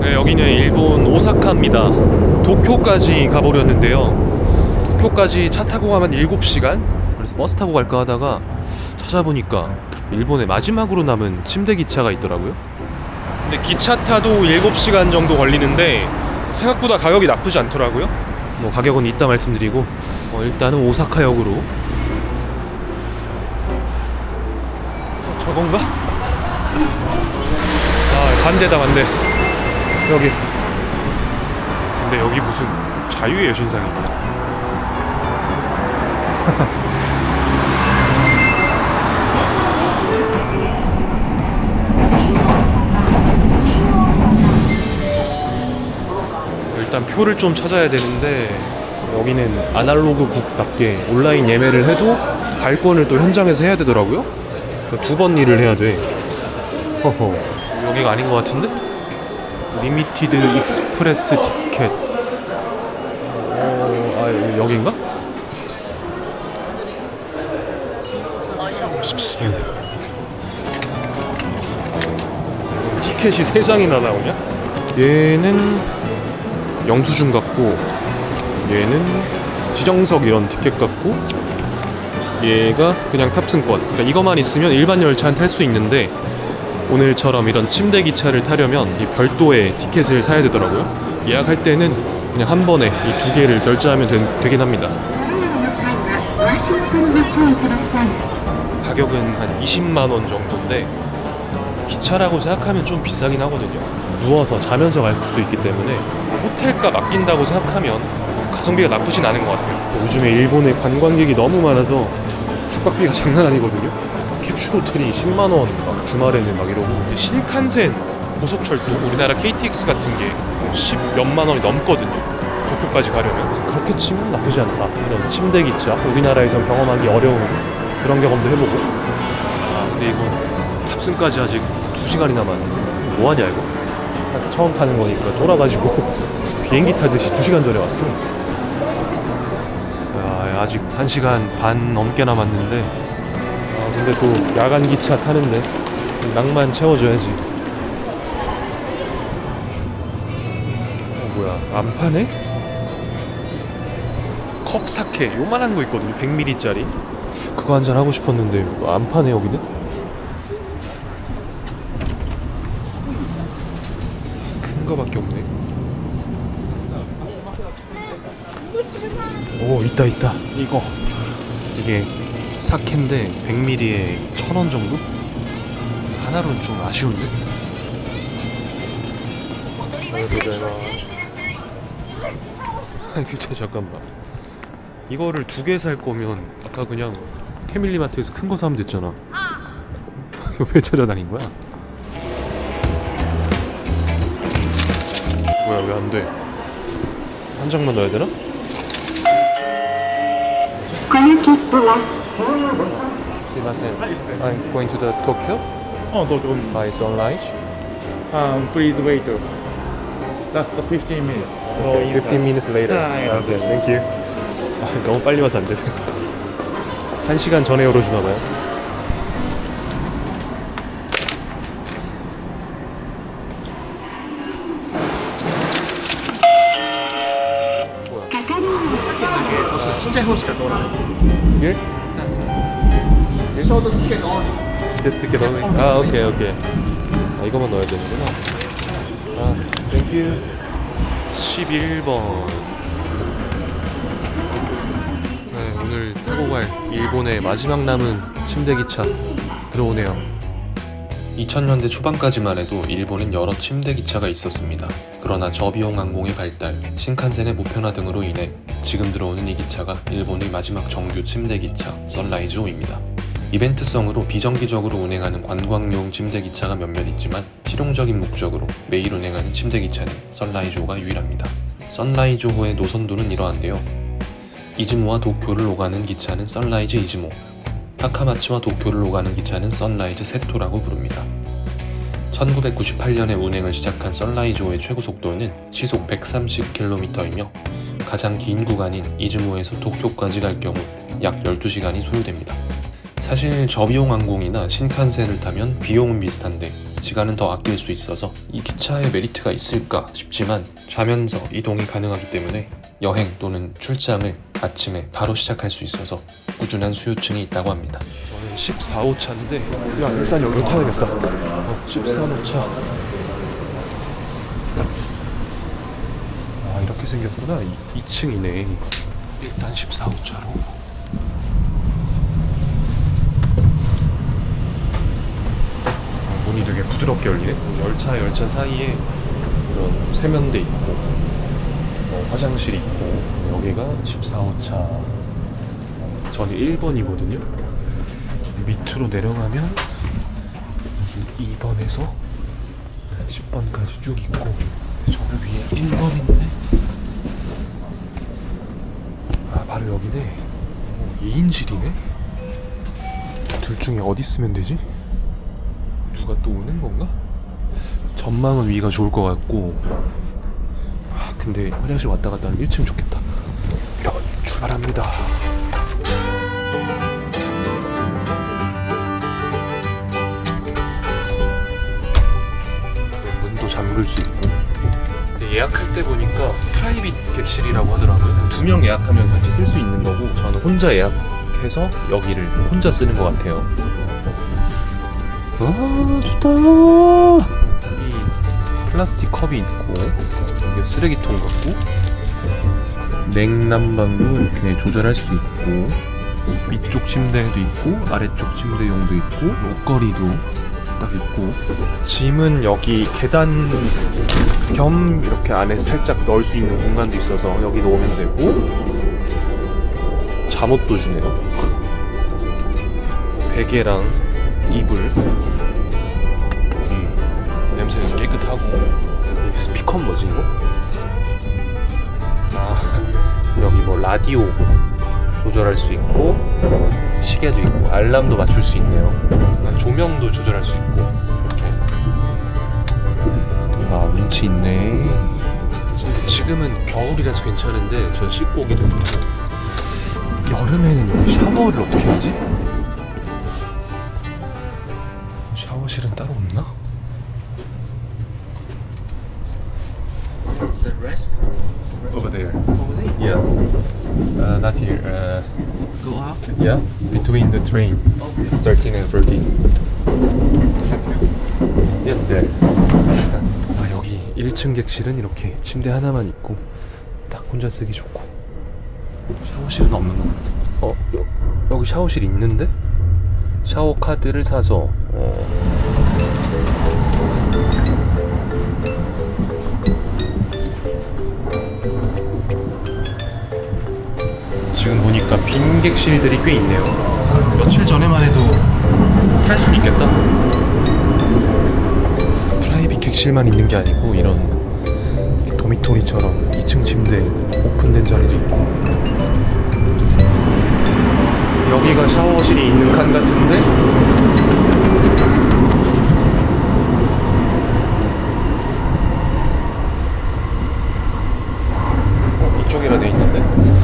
네, 여기는 일본 오사카입니다. 도쿄까지 가보려는데요. 도쿄까지 차 타고 가면 7시간? 그래서 버스 타고 갈까 하다가 찾아보니까 일본의 마지막으로 남은 침대 기차가 있더라고요. 근데 기차 타도 7시간 정도 걸리는데 생각보다 가격이 나쁘지 않더라고요. 뭐 가격은 이따 말씀드리고 어, 일단은 오사카역으로 어, 저건가? 아 반대다 반대. 여기. 근데 여기 무슨 자유의 여신상이냐 일단 표를 좀 찾아야 되는데 여기는 아날로그 국답게 온라인 예매를 해도 발권을 또 현장에서 해야 되더라고요. 두번 일을 해야 돼. 허허 여기가 아닌 것 같은데? 리미티드 익스프레스 티켓 어, 아? 어서 오십시오. 티켓이 세 장이나 나오냐? 얘는 영수증 같고 얘는 지정석 이런 티켓 같고 얘가 그냥 탑승권 그러니까 이것만 있으면 일반 열차는 탈 수 있는데 오늘처럼 이런 침대 기차를 타려면 이 별도의 티켓을 사야 되더라고요. 예약할 때는 그냥 한 번에 이 두 개를 결제하면 되, 되긴 합니다. 가격은 한 20만 원 정도인데 기차라고 생각하면 좀 비싸긴 하거든요. 누워서 자면서 갈 수 있기 때문에 호텔값 아낀다고 생각하면 가성비가 나쁘진 않은 것 같아요. 요즘에 일본에 관광객이 너무 많아서 숙박비가 장난 아니거든요. 캡슐 호텔이 10만 원, 막 주말에는 막 이러고 신칸센 고속철도 우리나라 KTX 같은 게 10 몇만 원이 넘거든요. 도쿄까지 가려면 그렇게 치면 나쁘지 않다. 이런 침대 기차 우리나라에선 경험하기 어려운 그런 경험도 해보고. 아 근데 이거 탑승까지 아직 2 시간이 남았네. 뭐 하냐 이거? 처음 타는 거니까 쫄아가지고 비행기 타듯이 2 시간 전에 왔어. 야, 아직 1 시간 반 넘게 남았는데. 아 근데 또 야간 기차 타는데 낭만 채워줘야지. 어, 뭐야 안 파네? 컵 사케 요만한 거 있거든요 100ml짜리. 그거 한 잔 하고 싶었는데 안 파네 여기는? 큰 거밖에 없네. 오 있다 있다. 이거. 이게 사케인데 100ml에 1000원 정도? 하나로는 좀 아쉬운데 근데 잠깐만 이거를 두 개 살 거면 아까 그냥 패밀리마트에서 큰 거 사면 됐잖아 왜 찾아다닌 거야? 뭐야 왜 안 돼? 한 장만 넣어야 되나? この切符は 스미마센 I'm going to the Tokyo Oh, don't, don't. by sunlight Um, please wait. Last 15 minutes. Go okay, inside. 15 minutes later 아, 예. okay, thank you 아, 너무 빨리 와서 안 되네 한 시간 전에 열어주나 봐요 진짜 해보시까 또. 일? 셔도 티켓 on. 테스트 게 넣어. 아 오케이 오케이. 아 이거만 넣어야 되는구나. 아 땡큐. 11번. 네 오늘 타고 갈 일본의 마지막 남은 침대 기차 들어오네요. 2000년대 초반까지만 해도 일본엔 여러 침대 기차가 있었습니다. 그러나 저비용 항공의 발달, 신칸센의 보편화 등으로 인해 지금 들어오는 이 기차가 일본의 마지막 정규 침대 기차 썬라이즈 호입니다. 이벤트성으로 비정기적으로 운행하는 관광용 침대 기차가 몇몇 있지만 실용적인 목적으로 매일 운행하는 침대 기차는 썬라이즈호가 유일합니다. 썬라이즈호의 노선도는 이러한데요. 이즈모와 도쿄를 오가는 기차는 썬라이즈 이즈모, 타카마츠와 도쿄를 오가는 기차는 썬라이즈 세토라고 부릅니다. 1998년에 운행을 시작한 썬라이즈호의 최고 속도는 시속 130km이며 가장 긴 구간인 이즈모에서 도쿄까지 갈 경우 약 12시간이 소요됩니다. 사실 저비용 항공이나 신칸센을 타면 비용은 비슷한데 시간은 더 아낄 수 있어서 이 기차의 메리트가 있을까 싶지만 자면서 이동이 가능하기 때문에 여행 또는 출장을 아침에 바로 시작할 수 있어서 꾸준한 수요층이 있다고 합니다. 저는 14호 차인데 야 일단 여기 타야겠다. 어, 13호 차. 아 이렇게 생겼구나. 2, 2층이네. 일단 14호 차로. 어, 문이 되게 부드럽게 열리네. 열차 열차 사이에 이런 세면대 있고 어, 화장실 있고 여기가 14호차. 저는 1번이거든요. 밑으로 내려가면 2번에서 10번까지 쭉 있고 저 위에 1번인데 아 바로 여기네 어, 2인실이네 둘 중에 어디 쓰면 되지? 누가 또 오는 건가? 전망은 위가 좋을 것 같고. 아 근데 화장실 왔다 갔다 하면 1층 좋겠다. 야, 출발합니다. 문도 잠글 수 있고. 근데 예약할 때 보니까 프라이빗 객실이라고 하더라고요. 두 명 예약하면 같이 쓸 수 있는 거고 저는 혼자 예약해서 여기를 혼자 쓰는 것 같아요 아 좋다. 이 플라스틱 컵이 있고 여기 쓰레기통 같고 냉난방도 이렇게 조절할 수 있고 위쪽 침대도 있고 아래쪽 침대용도 있고 옷걸이도 딱 있고. 짐은 여기 계단 겸 이렇게 안에 살짝 넣을 수 있는 공간도 있어서 여기 놓으면 되고 잠옷도 주네요. 베개랑 이불 음, 냄새는 깨끗하고. 이 스피커 뭐지 이거? 아 여기 뭐 라디오 조절할 수 있고 시계도 있고 알람도 맞출 수 있네요. 아, 조명도 조절할 수 있고. 이렇게. 아 운치 있네. 근데 지금은 겨울이라서 괜찮은데 전 씻고 오기도 힘들고. 여름에는 여기 샤워를 어떻게 하지? Over there over there. Yeah uh, Not here uh, Go up. Yeah Between the train Okay. 13 and 14 Yes there 아 여기 1층 객실은 이렇게 침대 하나만 있고 딱 혼자 쓰기 좋고 샤워실은 없는 것 같아 어? 여, 여기 샤워실 있는데? 샤워 카드를 사서 어, 보니까 빈 객실들이 꽤 있네요. 며칠 전에만 해도 탈 수 있겠다. 프라이빗 객실만 있는 게 아니고 이런 도미토리처럼 2층 침대 오픈된 자리도 있고 여기가 샤워실이 있는 칸 같은데 어, 이쪽이라 돼 있는데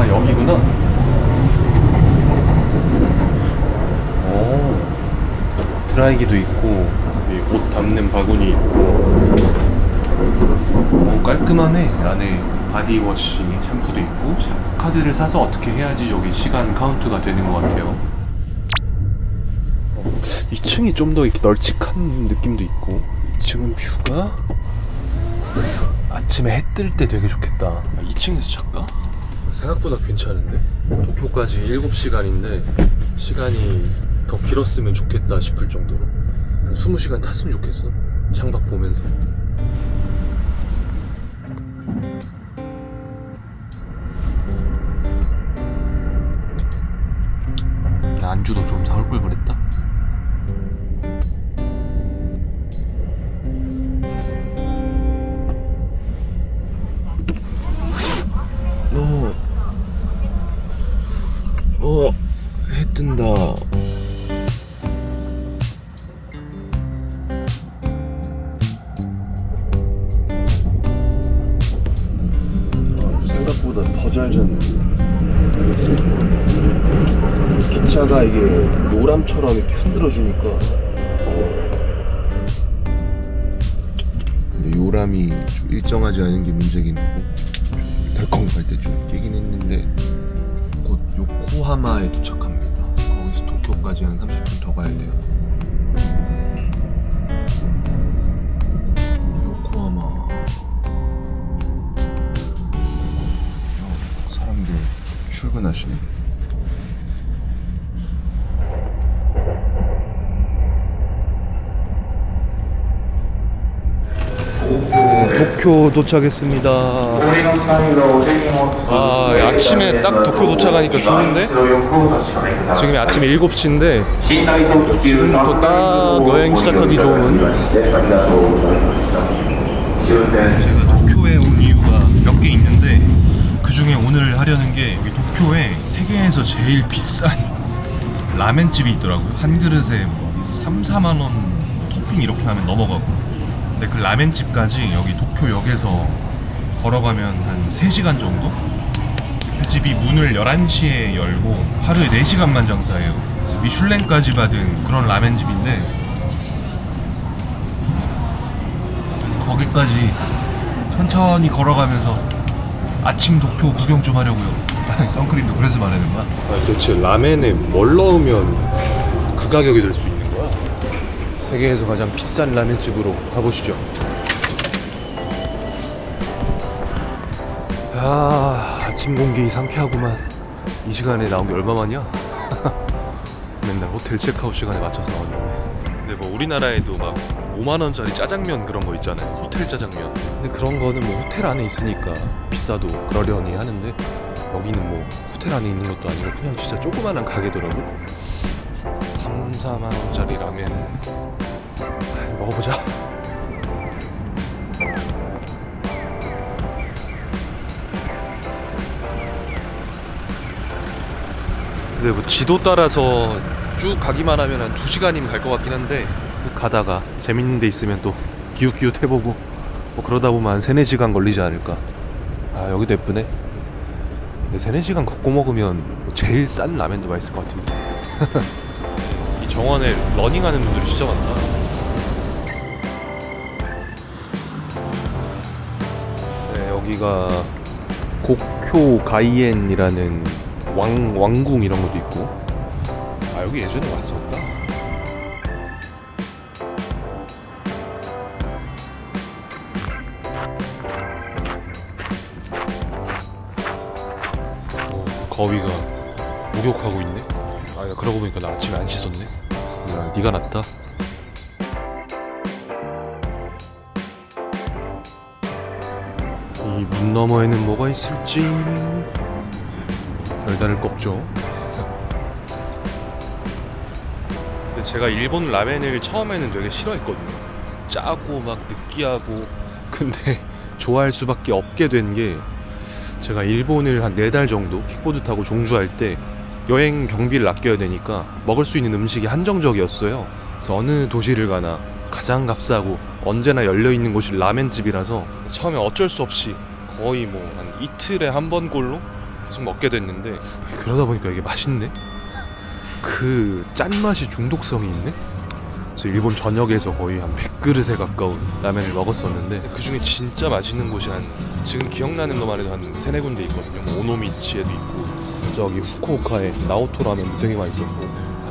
아 여기구나. 오 드라이기도 있고 옷 담는 바구니 있고. 오 깔끔하네. 안에 바디워시 샴푸도 있고 샤- 카드를 사서 어떻게 해야지 여기 시간 카운트가 되는 것 같아요. 2층이 좀 더 이렇게 널찍한 느낌도 있고 2층은 뷰가 아침에 해 뜰 때 되게 좋겠다. 2층에서 잘까? 생각보다 괜찮은데? 도쿄까지 7시간인데 시간이 더 길었으면 좋겠다 싶을 정도로. 한 20시간 탔으면 좋겠어. 창밖 보면서 노람처럼 이렇게 흔들어주니까. 요람이 좀 일정하지 않은 게 문제긴 하고 덜컹할 때 좀 깨긴 했는데 곧 요코하마에 도착합니다. 거기서 도쿄까지 한 30분 더 가야 돼요. 요코하마 어, 사람들 출근하시네. 도쿄 도착했습니다. 아 아침에 딱 도쿄 도착하니까 좋은데 지금이 아침 7시인데 지금부터 딱 여행 시작하기 좋은 제가 도쿄에 온 이유가 몇 개 있는데 그 중에 오늘 하려는 게 여기 도쿄에 세계에서 제일 비싼 라멘집이 있더라고요. 한 그릇에 뭐 3, 4만 원 토핑 이렇게 하면 넘어가고. 근데 그 라멘집까지 여기 도쿄역에서 걸어가면 한 3시간 정도? 그 집이 문을 11시에 열고 하루에 4시간만 장사해요. 미슐랭까지 받은 그런 라멘집인데 거기까지 천천히 걸어가면서 아침 도쿄 구경 좀 하려고요. 선크림도 그래서 말하는 거야. 도대체 라멘에 뭘 넣으면 그 가격이 될수 거야? 세계에서 가장 비싼 라멘집으로 가보시죠. 아, 아침 공기 상쾌하구만. 이 시간에 나온 게 얼마만이야? 맨날 호텔 체크아웃 시간에 맞춰서 나왔는데. 근데 뭐 우리나라에도 막 5만 원짜리 짜장면 그런 거 있잖아요. 호텔 짜장면. 근데 그런 거는 뭐 호텔 안에 있으니까 비싸도 그러려니 하는데 여기는 뭐 호텔 안에 있는 것도 아니고 그냥 진짜 조그만한 가게더라고. 3, 4만 원짜리 라면 아, 먹어보자. 근데 뭐 지도 따라서 쭉 가기만 하면 한 2시간이면 갈 것 같긴 한데 가다가 재밌는 데 있으면 또 기웃기웃 해보고 뭐 그러다 보면 한 3, 4시간 걸리지 않을까. 아 여기도 예쁘네. 근데 3, 4시간 걷고 먹으면 제일 싼 라면도 맛있을 것 같은데. 이 정원에 러닝하는 분들이 진짜 많다. 네, 여기가 고쿄 가이엔이라는 왕, 왕궁 이런 것도 있고. 아 여기 예전에 왔었다. 어, 거위가 목욕하고 있네? 아 야, 그러고 보니까 나 아침에 안 씻었네. 야, 네가 낫다 이 문 너머에는 뭐가 있을지 별다를 거 없죠. 근데 제가 일본 라멘을 처음에는 되게 싫어했거든요. 짜고 막 느끼하고 근데 좋아할 수밖에 없게 된 게 제가 일본을 한 네 달 정도 킥보드 타고 종주할 때 여행 경비를 아껴야 되니까 먹을 수 있는 음식이 한정적이었어요. 그래서 어느 도시를 가나 가장 값싸고 언제나 열려 있는 곳이 라멘집이라서 처음에 어쩔 수 없이 거의 뭐 한 이틀에 한 번 꼴로 계속 먹게 됐는데 그러다 보니까 이게 맛있네. 그 짠맛이 중독성이 있네. 그래서 일본 전역에서 거의 한 100그릇에 가까운 라면을 먹었었는데 그 중에 진짜 맛있는 곳이 한 지금 기억나는 것만 해도 한 세네 군데 있거든요. 뭐 오노미치에도 있고 저기 후쿠오카에 나오토 라면 되게 맛있었고.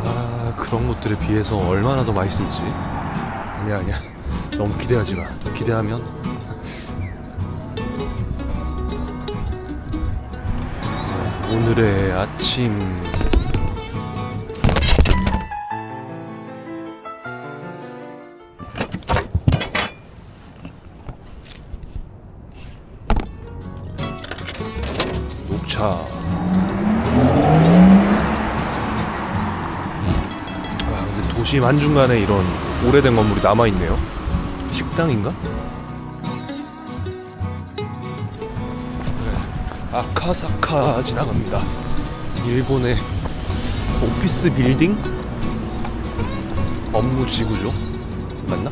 아 그런 것들에 비해서 얼마나 더 맛있을지. 아니야 아니야. 너무 기대하지 마. 기대하면. 오늘의 아침 도심 한중간에 이런 오래된 건물이 남아있네요 식당인가? 아카사카 지나갑니다. 일본의 오피스 빌딩 업무 지구죠. 맞나?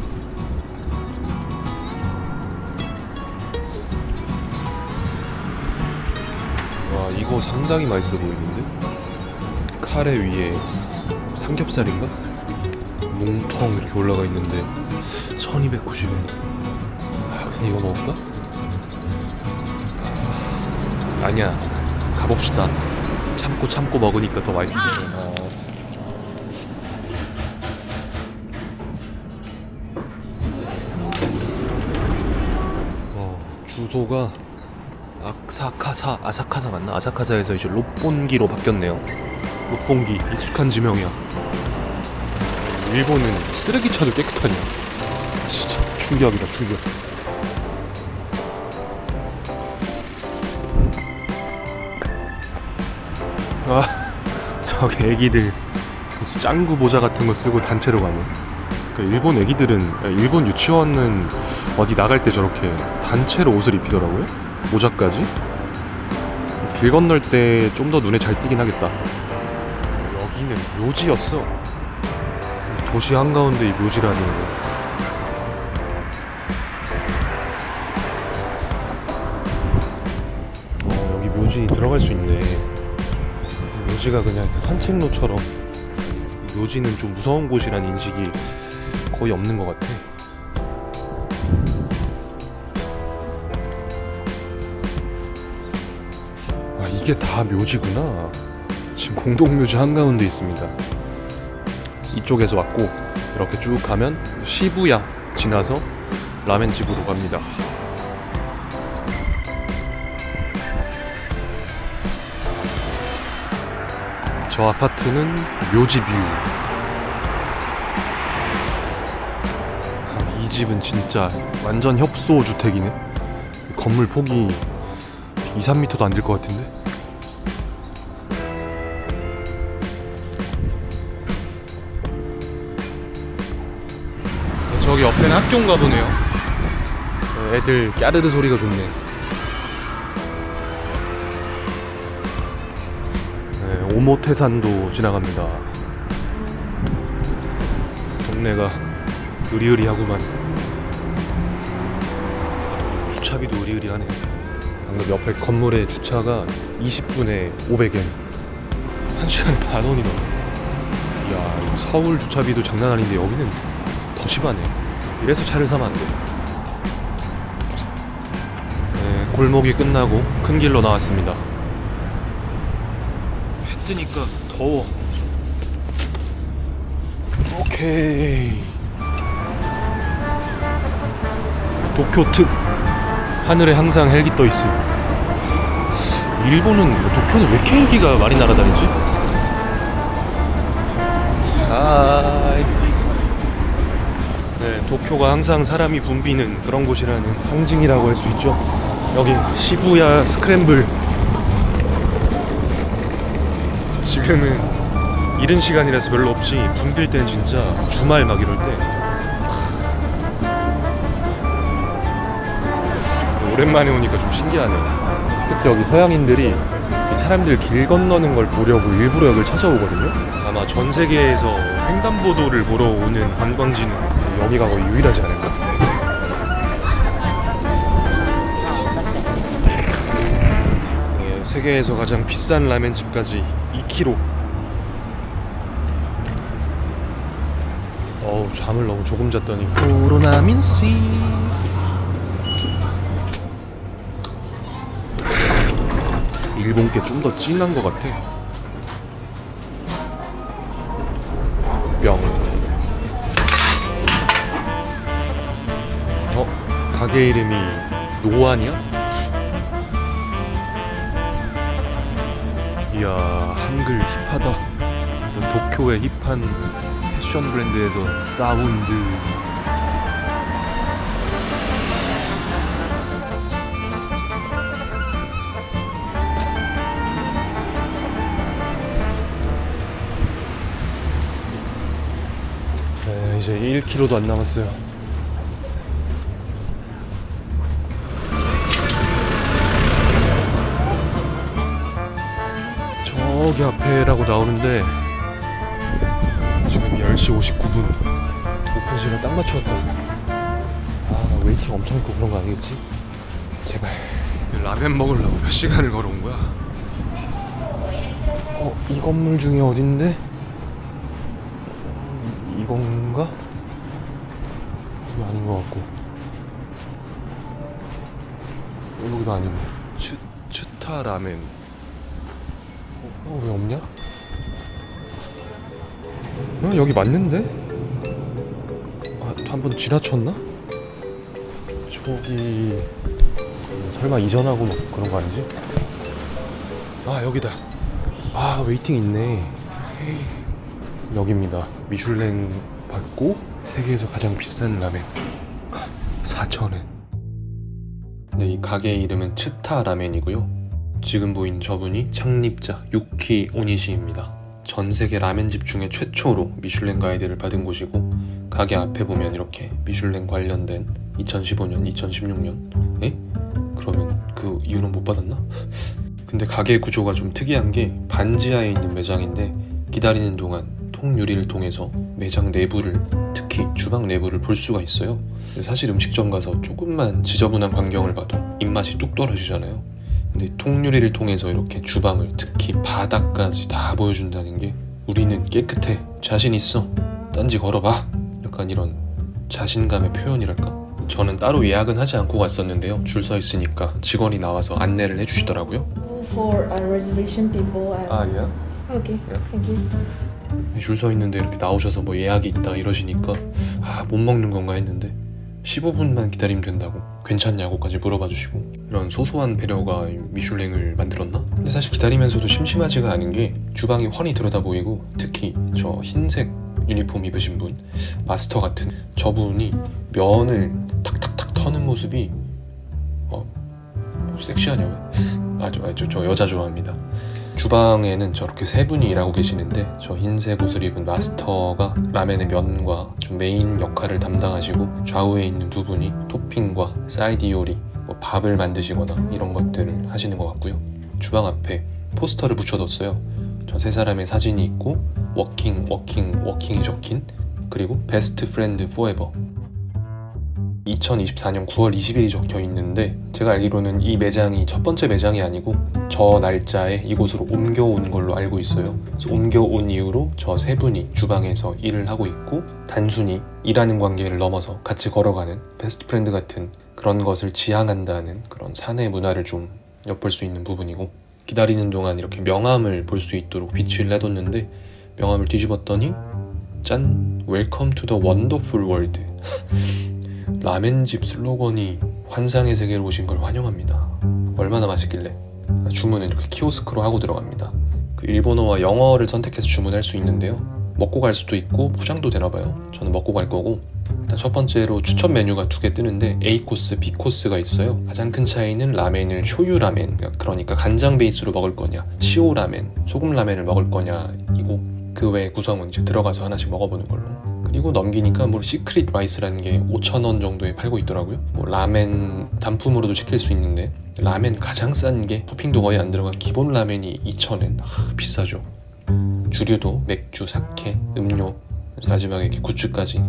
이거 상당히 맛있어 보이는데? 카레 위에 삼겹살인가? 몽텅 이렇게 올라가 있는데 1290엔 아 그냥 이거 먹을까? 아니야 가봅시다 참고 참고 먹으니까 더 맛있어 아, 어, 주소가 아사카사 아사카사 맞나? 아사카사에서 이제 롯본기로 바뀌었네요. 롯본기 익숙한 지명이야. 일본은 쓰레기차도 깨끗하냐? 진짜 충격이다 충격. 아 저기 애기들 짱구 모자 같은 거 쓰고 단체로 가네. 그 일본 애기들은 아, 일본 유치원은 어디 나갈 때 저렇게 단체로 옷을 입히더라고요. 모자까지. 길 건널 때 좀 더 눈에 잘 띄긴 하겠다. 여기는 묘지였어. 도시 한가운데 이 묘지라니. 어, 여기 묘지 들어갈 수 있네. 묘지가 그냥 산책로처럼. 묘지는 좀 무서운 곳이란 인식이 거의 없는 것 같아. 아 이게 다 묘지구나. 지금 공동묘지 한가운데 있습니다. 이쪽에서 왔고 이렇게 쭉 가면 시부야 지나서 라멘집으로 갑니다. 저 아파트는 묘지 뷰. 아, 이 집은 진짜 완전 협소 주택이네. 건물 폭이 2, 3m도 안 될 것 같은데? 저기 옆에는 학교인가 보네요. 어, 애들 까르르 소리가 좋네. 네, 오모태산도 지나갑니다. 동네가 으리으리하구만. 주차비도 으리으리하네. 방금 옆에 건물에 주차가 20분에 500엔. 1시간에 만 원이 넘어. 이야, 서울 주차비도 장난 아닌데 여기는 더 심하네. 이래서 차를 사면 안 돼. 네, 골목이 끝나고 큰 길로 나왔습니다. 해 뜨니까 더워. 오케이. 도쿄 특. 하늘에 항상 헬기 떠 있음. 일본은 도쿄는 왜 이렇게 헬기가 많이 날아다니지? 네, 도쿄가 항상 사람이 붐비는 그런 곳이라는 상징이라고 할 수 있죠. 여기 시부야 스크램블. 지금은 이른 시간이라서 별로 없지. 붐빌 때는 진짜 주말 막 이럴 때. 오랜만에 오니까 좀 신기하네. 특히 여기 서양인들이 이 사람들 길 건너는 걸 보려고 일부러 여기를 찾아오거든요. 아마 전 세계에서 횡단보도를 보러 오는 관광지는 여기가 거의 유일하지 않을까. 예, 세계에서 가장 비싼 라멘집까지 2km. 어우 잠을 너무 조금 잤더니 코로나 민씨. 일본 게 좀 더 진한 것 같아. 가게 이름이 노안이야? 이야 한글 힙하다. 도쿄의 힙한 패션 브랜드에서 사운드. 네, 이제 1km도 안 남았어요. 저기 앞에라고 나오는데 지금 10시 59분 오픈 시간 딱 맞춰왔다. 아, 나 웨이팅 엄청 있고 그런 거 아니겠지? 제발 라면 먹으려고 몇 시간을 걸어온 거야. 어, 이 건물 중에 어딘데? 이, 이건가? 이거 아닌 것 같고. 어, 여기도 아니고. 츠, 츠타 라멘. 어, 여기 맞는데? 아, 한번 지나쳤나? 저기 설마 이전하고 뭐 그런 거 아니지? 아 여기다. 아 웨이팅 있네. 여기입니다. 미슐랭 받고 세계에서 가장 비싼 라멘 4,000엔. 네, 이 가게 이름은 츠타 라멘이고요. 지금 보인 저분이 창립자 유키 오니시입니다. 전 세계 라멘집 중에 최초로 미슐랭 가이드를 받은 곳이고 가게 앞에 보면 이렇게 미슐랭 관련된 2015년, 2016년 에? 그러면 그 이유는 못 받았나? 근데 가게 구조가 좀 특이한 게 반지하에 있는 매장인데 기다리는 동안 통유리를 통해서 매장 내부를 특히 주방 내부를 볼 수가 있어요. 사실 음식점 가서 조금만 지저분한 광경을 봐도 입맛이 뚝 떨어지잖아요. 근데 통유리를 통해서 이렇게 주방을 특히 바닥까지 다 보여준다는 게 우리는 깨끗해. 자신 있어. 딴지 걸어봐. 약간 이런 자신감의 표현이랄까? 저는 따로 예약은 하지 않고 갔었는데요. 줄 서 있으니까 직원이 나와서 안내를 해주시더라고요. For a reservation people. And... 아야 Okay, Yeah. thank you. 줄 서 있는데 이렇게 나오셔서 뭐 예약이 있다 이러시니까 아 못 먹는 건가 했는데 15분만 기다리면 된다고. 괜찮냐고까지 물어봐 주시고 이런 소소한 배려가 미슐랭을 만들었나? 근데 사실 기다리면서도 심심하지가 않은 게 주방이 훤히 들여다 보이고 특히 저 흰색 유니폼 입으신 분 마스터 같은 저분이 면을 탁탁탁 터는 모습이 어 섹시하냐고요? 아, 저, 아, 저, 저 여자 좋아합니다 주방에는 저렇게 세 분이 일하고 계시는데 저 흰색 옷을 입은 마스터가 라멘의 면과 좀 메인 역할을 담당하시고 좌우에 있는 두 분이 토핑과 사이드 요리, 뭐 밥을 만드시거나 이런 것들을 하시는 것 같고요. 주방 앞에 포스터를 붙여뒀어요. 저 세 사람의 사진이 있고 워킹, 워킹, 워킹이 적힌 그리고 베스트 프렌드 포에버 2024년 9월 20일이 적혀 있는데 제가 알기로는 이 매장이 첫 번째 매장이 아니고 저 날짜에 이곳으로 옮겨온 걸로 알고 있어요. 그래서 옮겨온 이후로 저 세 분이 주방에서 일을 하고 있고 단순히 일하는 관계를 넘어서 같이 걸어가는 베스트 프렌드 같은 그런 것을 지향한다는 그런 사내 문화를 좀 엿볼 수 있는 부분이고 기다리는 동안 이렇게 명함을 볼 수 있도록 비치를 해뒀는데 명함을 뒤집었더니 짠! Welcome to the wonderful world 라멘집 슬로건이 환상의 세계로 오신 걸 환영합니다. 얼마나 맛있길래 주문은 이렇게 키오스크로 하고 들어갑니다. 그 일본어와 영어를 선택해서 주문할 수 있는데요. 먹고 갈 수도 있고 포장도 되나 봐요. 저는 먹고 갈 거고 첫 번째로 추천 메뉴가 두 개 뜨는데 A 코스, B 코스가 있어요. 가장 큰 차이는 라멘을 쇼유 라멘 그러니까 간장 베이스로 먹을 거냐, 시오 라멘, 소금 라멘을 먹을 거냐이고 그 외 구성은 이제 들어가서 하나씩 먹어보는 걸로. 그리고 넘기니까 뭐 시크릿 라이스라는 게 5,000원 정도에 팔고 있더라고요. 뭐 라멘 단품으로도 시킬 수 있는데 라멘 가장 싼 게 토핑도 거의 안 들어간 기본 라멘이 2,000엔. 하, 비싸죠. 주류도 맥주, 사케, 음료, 마지막에 이렇게 굿즈까지.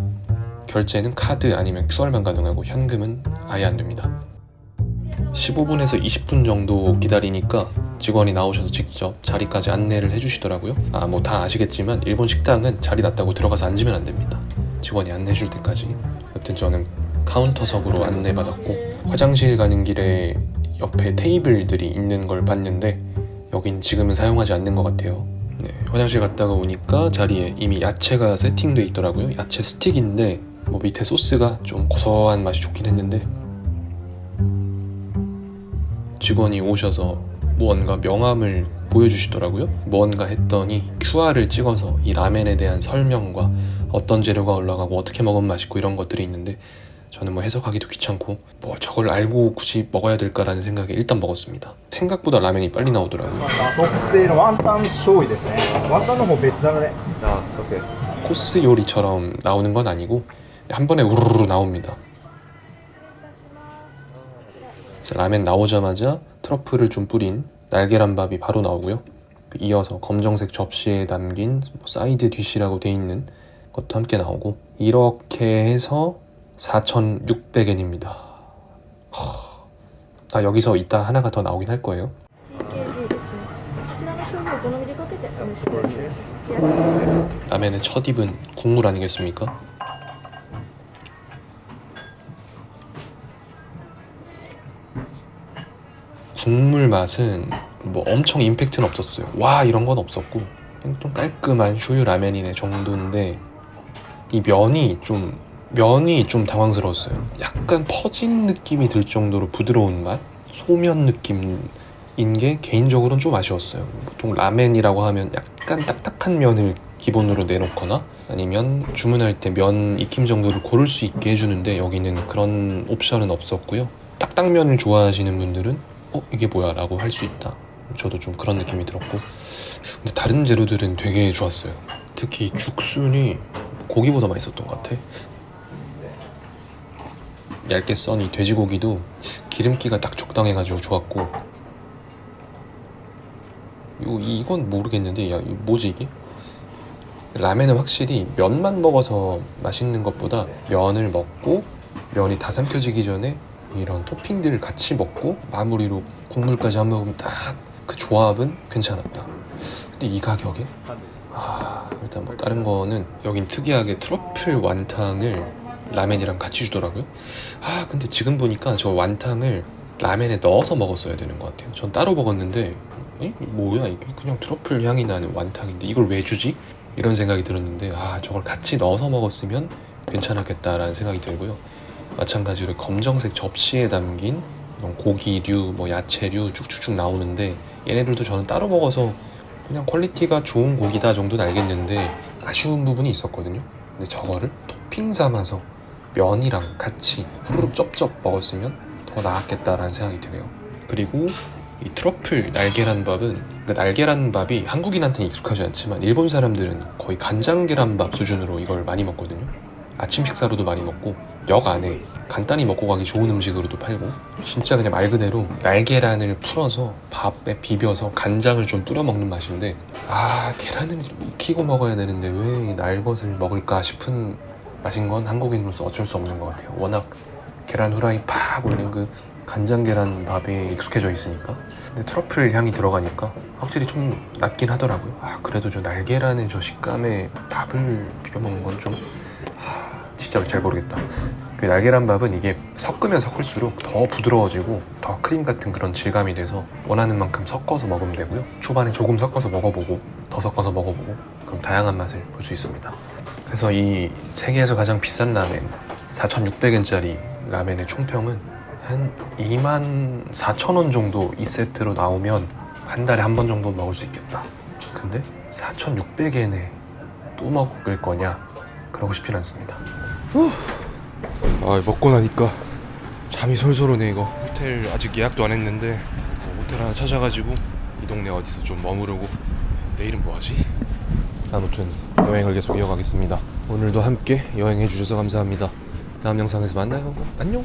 결제는 카드 아니면 QR만 가능하고 현금은 아예 안 됩니다. 15분에서 20분 정도 기다리니까 직원이 나오셔서 직접 자리까지 안내를 해주시더라고요. 아, 뭐 다 아시겠지만 일본 식당은 자리 났다고 들어가서 앉으면 안 됩니다. 직원이 안내해줄 때까지. 여튼 저는 카운터석으로 안내받았고 화장실 가는 길에 옆에 테이블들이 있는 걸 봤는데 여긴 지금은 사용하지 않는 것 같아요. 네, 화장실 갔다가 오니까 자리에 이미 야채가 세팅돼 있더라고요. 야채 스틱인데 뭐 밑에 소스가 좀 고소한 맛이 좋긴 했는데 직원이 오셔서 무언가 명함을 보여주시더라고요. 무언가 했더니 QR을 찍어서 이 라멘에 대한 설명과 어떤 재료가 올라가고 어떻게 먹으면 맛있고 이런 것들이 있는데 저는 뭐 해석하기도 귀찮고 뭐 저걸 알고 굳이 먹어야 될까라는 생각에 일단 먹었습니다. 생각보다 라면이 빨리 나오더라고요. 아, 코스 요리처럼 나오는 건 아니고 한 번에 우르르 나옵니다. 라면 나오자마자 트러플을 좀 뿌린 날계란밥이 바로 나오고요. 그 이어서 검정색 접시에 담긴 뭐 사이드 디시라고 돼 있는 것도 함께 나오고 이렇게 해서 4,600엔입니다. 허... 아 여기서 이따 하나가 더 나오긴 할 거예요. 라면의 첫 입은 국물 아니겠습니까? 국물 맛은 뭐 엄청 임팩트는 없었어요. 와 이런 건 없었고 좀 깔끔한 쇼유 라면이네 정도인데 이 면이 좀 면이 좀 당황스러웠어요. 약간 퍼진 느낌이 들 정도로 부드러운 맛, 소면 느낌인 게 개인적으로는 좀 아쉬웠어요. 보통 라멘이라고 하면 약간 딱딱한 면을 기본으로 내놓거나 아니면 주문할 때 면 익힘 정도를 고를 수 있게 해주는데 여기는 그런 옵션은 없었고요. 딱딱면을 좋아하시는 분들은 어 이게 뭐야 라고 할 수 있다. 저도 좀 그런 느낌이 들었고 근데 다른 재료들은 되게 좋았어요. 특히 죽순이 고기보다 맛있었던 것 같아. 얇게 썬 이 돼지고기도 기름기가 딱 적당해가지고 좋았고 요 이건 모르겠는데 야이 뭐지 이게? 라면은 확실히 면만 먹어서 맛있는 것보다 면을 먹고 면이 다 삼켜지기 전에 이런 토핑들을 같이 먹고 마무리로 국물까지 한 모금 딱 그 조합은 괜찮았다. 근데 이 가격에 아 일단 뭐 다른 거는 여긴 특이하게 트러플 완탕을 라면이랑 같이 주더라고요. 아 근데 지금 보니까 저 완탕을 라면에 넣어서 먹었어야 되는 것 같아요. 전 따로 먹었는데 에? 뭐야 이게 그냥 트러플 향이 나는 완탕인데 이걸 왜 주지? 이런 생각이 들었는데 아 저걸 같이 넣어서 먹었으면 괜찮았겠다라는 생각이 들고요. 마찬가지로 검정색 접시에 담긴 고기류, 뭐 야채류 쭉쭉쭉 나오는데 얘네들도 저는 따로 먹어서 그냥 퀄리티가 좋은 고기다 정도는 알겠는데 아쉬운 부분이 있었거든요. 근데 저거를 토핑 삼아서 면이랑 같이 후루룩 쩝쩝 먹었으면 더 나았겠다라는 생각이 드네요. 그리고 이 트러플 날계란밥은 그 날계란밥이 한국인한테는 익숙하지 않지만 일본 사람들은 거의 간장 계란밥 수준으로 이걸 많이 먹거든요. 아침 식사로도 많이 먹고 역 안에 간단히 먹고 가기 좋은 음식으로도 팔고 진짜 그냥 말 그대로 날계란을 풀어서 밥에 비벼서 간장을 좀 뿌려 먹는 맛인데 아 계란을 익히고 먹어야 되는데 왜 날것을 먹을까 싶은 맛인 건 한국인으로서 어쩔 수 없는 것 같아요. 워낙 계란 후라이 팍 올린 그 간장 계란 밥에 익숙해져 있으니까 근데 트러플 향이 들어가니까 확실히 좀 낫긴 하더라고요. 아 그래도 저 날계란의 저 식감에 밥을 비벼 먹는 건좀 진짜 잘 모르겠다. 그 날계란 밥은 이게 섞으면 섞을수록 더 부드러워지고 더 크림 같은 그런 질감이 돼서 원하는 만큼 섞어서 먹으면 되고요. 초반에 조금 섞어서 먹어보고 더 섞어서 먹어보고 그럼 다양한 맛을 볼 수 있습니다. 그래서 이 세계에서 가장 비싼 라멘 4,600엔짜리 라멘의 총평은 한 2만 4천 원 정도 이 세트로 나오면 한 달에 한 번 정도 먹을 수 있겠다. 근데 4,600엔에 또 먹을 거냐? 그러고 싶진 않습니다. 아 먹고 나니까 잠이 솔솔 오네 이거. 호텔 아직 예약도 안 했는데 뭐 호텔 하나 찾아가지고 이 동네 어디서 좀 머무르고 내일은 뭐하지? 아무튼 여행을 계속 이어가겠습니다. 오늘도 함께 여행해 주셔서 감사합니다. 다음 영상에서 만나요. 안녕